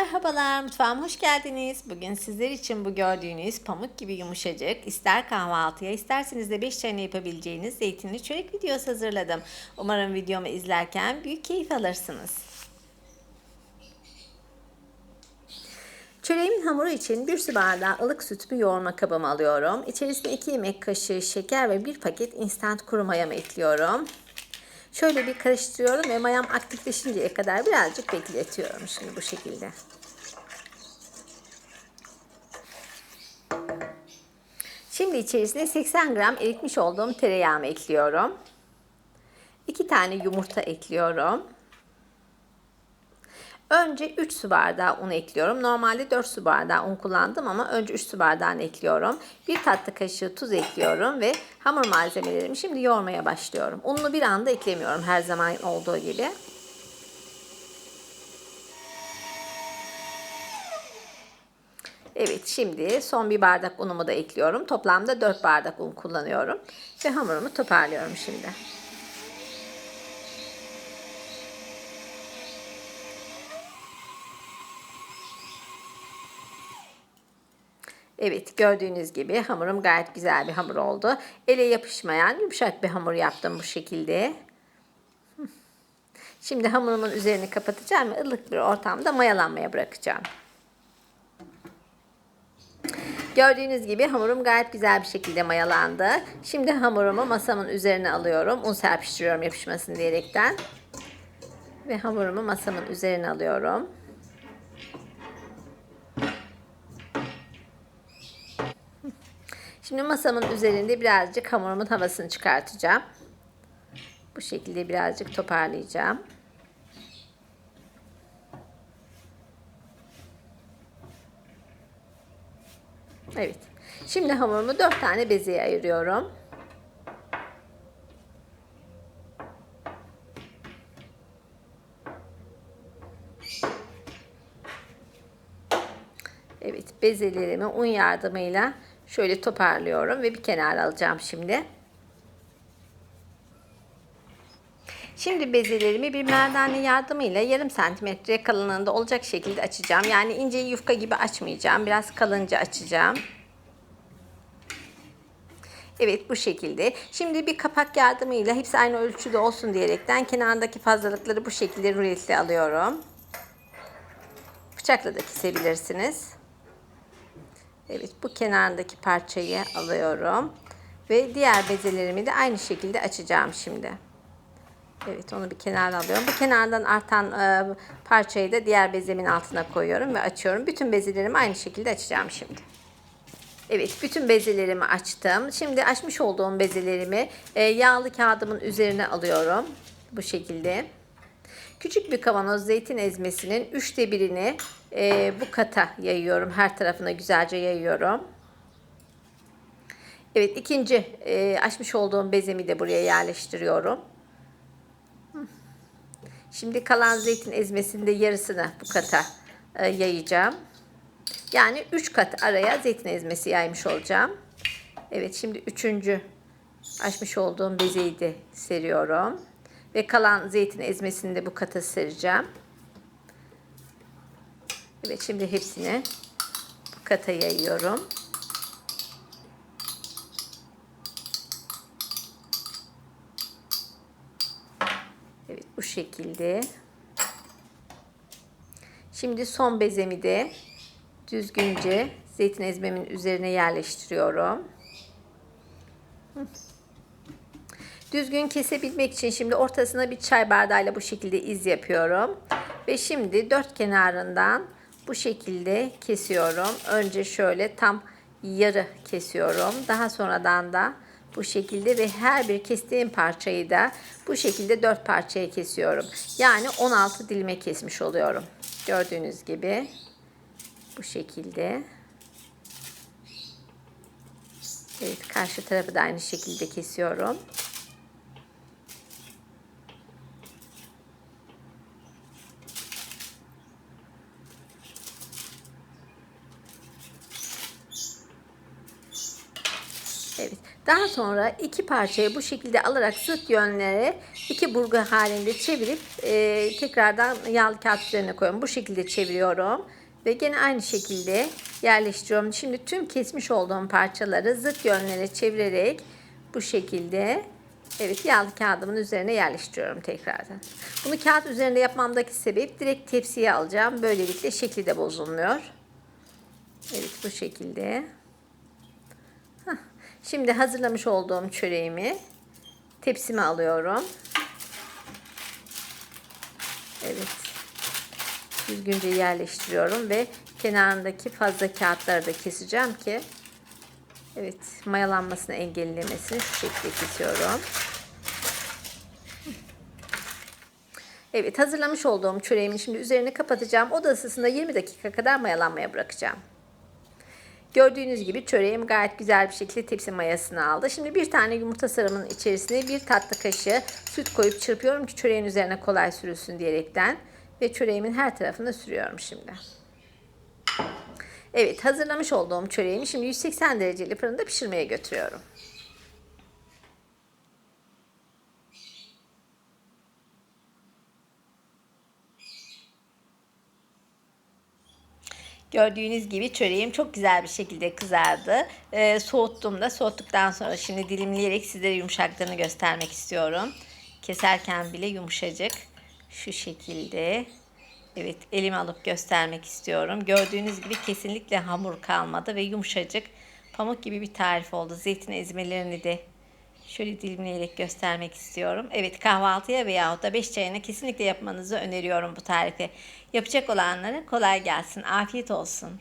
Merhabalar mutfağıma hoş geldiniz. Bugün sizler için bu gördüğünüz pamuk gibi yumuşacık ister kahvaltıya isterseniz de 5 tane yapabileceğiniz zeytinli çörek videosu hazırladım. Umarım videomu izlerken büyük keyif alırsınız. Çöreğimin hamuru için bir su bardağı ılık süt bir yoğurma kabıma alıyorum. İçerisine 2 yemek kaşığı şeker ve 1 paket instant kuru mayamı ekliyorum. Şöyle bir karıştırıyorum ve mayam aktifleşinceye kadar birazcık bekletiyorum şimdi bu şekilde. Şimdi içerisine 80 gram eritmiş olduğum tereyağımı ekliyorum. 2 tane yumurta ekliyorum. Önce 3 su bardağı un ekliyorum. Normalde 4 su bardağı un kullandım ama önce 3 su bardağını ekliyorum. 1 tatlı kaşığı tuz ekliyorum ve hamur malzemelerimi şimdi yoğurmaya başlıyorum. Ununu bir anda eklemiyorum her zaman olduğu gibi. Evet şimdi son bir bardak unumu da ekliyorum. Toplamda 4 bardak un kullanıyorum. Ve hamurumu toparlıyorum şimdi. Evet gördüğünüz gibi hamurum gayet güzel bir hamur oldu. Ele yapışmayan yumuşak bir hamur yaptım bu şekilde. Şimdi hamurumun üzerini kapatacağım ve ılık bir ortamda mayalanmaya bırakacağım. Gördüğünüz gibi hamurum gayet güzel bir şekilde mayalandı. Şimdi hamurumu masamın üzerine alıyorum. Un serpiştiriyorum yapışmasın diyerekten. Ve hamurumu masamın üzerine alıyorum. Şimdi masamın üzerinde birazcık hamurumun havasını çıkartacağım. Bu şekilde birazcık toparlayacağım. Evet. Şimdi hamurumu 4 tane bezeye ayırıyorum. Evet, bezelerimi un yardımıyla şöyle toparlıyorum ve bir kenara alacağım şimdi. Şimdi bezelerimi bir merdane yardımıyla yarım santimetre kalınlığında olacak şekilde açacağım. Yani ince yufka gibi açmayacağım. Biraz kalınca açacağım. Evet bu şekilde. Şimdi bir kapak yardımıyla hepsi aynı ölçüde olsun diyerekten kenardaki fazlalıkları bu şekilde ruletle alıyorum. Bıçakla da kesebilirsiniz. Evet bu kenardaki parçayı alıyorum. Ve diğer bezelerimi de aynı şekilde açacağım şimdi. Evet onu bir kenara alıyorum. Bu kenardan artan e, parçayı da diğer bezemin altına koyuyorum ve açıyorum. Bütün bezelerimi aynı şekilde açacağım şimdi. Evet bütün bezelerimi açtım. Şimdi açmış olduğum bezelerimi e, yağlı kağıdımın üzerine alıyorum. Bu şekilde. Küçük bir kavanoz zeytin ezmesinin üçte birini e, bu kata yayıyorum. Her tarafına güzelce yayıyorum. Evet ikinci e, açmış olduğum bezemi de buraya yerleştiriyorum. Şimdi kalan zeytin ezmesinin de yarısını bu kata e, yayacağım. Yani 3 kat araya zeytin ezmesi yaymış olacağım. Evet şimdi üçüncü açmış olduğum bezeyi de seriyorum. Ve kalan zeytin ezmesini de bu kata sereceğim. Evet şimdi hepsini bu kata yayıyorum. Evet bu şekilde. Şimdi son bezemi de düzgünce zeytin ezmemin üzerine yerleştiriyorum. Düzgün kesebilmek için şimdi ortasına bir çay bardağıyla bu şekilde iz yapıyorum. Ve şimdi dört kenarından bu şekilde kesiyorum. Önce şöyle tam yarı kesiyorum. Daha sonradan da bu şekilde ve her bir kestiğim parçayı da bu şekilde dört parçaya kesiyorum. Yani 16 dilime kesmiş oluyorum. Gördüğünüz gibi bu şekilde. Evet karşı tarafı da aynı şekilde kesiyorum. Evet. Daha sonra iki parçayı bu şekilde alarak sırt yönlere iki burgu halinde çevirip e, tekrardan yağlı kağıt üzerine koyuyorum. Bu şekilde çeviriyorum. Ve gene aynı şekilde yerleştiriyorum. Şimdi tüm kesmiş olduğum parçaları zıt yönlere çevirerek bu şekilde evet yağlı kağıdımın üzerine yerleştiriyorum tekrardan. Bunu kağıt üzerinde yapmamdaki sebep direkt tepsiye alacağım. Böylelikle şekli de bozulmuyor. Evet bu şekilde. Şimdi hazırlamış olduğum çöreğimi tepsime alıyorum. Evet. Düzgünce yerleştiriyorum ve kenarındaki fazla kağıtları da keseceğim ki evet mayalanmasını engellemesini şu şekilde kesiyorum. Evet hazırlamış olduğum çöreğimin şimdi üzerini kapatacağım. Oda ısısında 20 dakika kadar mayalanmaya bırakacağım. Gördüğünüz gibi çöreğim gayet güzel bir şekilde tepsi mayasını aldı. Şimdi bir tane yumurta sarımın içerisine bir tatlı kaşığı süt koyup çırpıyorum ki çöreğin üzerine kolay sürülsün diyerekten. Ve çöreğimin her tarafına sürüyorum şimdi. Evet hazırlamış olduğum çöreğimi şimdi 180 dereceli fırında pişirmeye götürüyorum. Gördüğünüz gibi çöreğim çok güzel bir şekilde kızardı. Ee, soğuttum da soğuttuktan sonra şimdi dilimleyerek sizlere yumuşaklığını göstermek istiyorum. Keserken bile yumuşacık. Şu şekilde. Evet elime alıp göstermek istiyorum. Gördüğünüz gibi kesinlikle hamur kalmadı ve yumuşacık. Pamuk gibi bir tarif oldu. Zeytin ezmelerini de şöyle dilimleyerek göstermek istiyorum. Evet kahvaltıya veyahut da 5 çayına kesinlikle yapmanızı öneriyorum bu tarifi. Yapacak olanlara kolay gelsin. Afiyet olsun.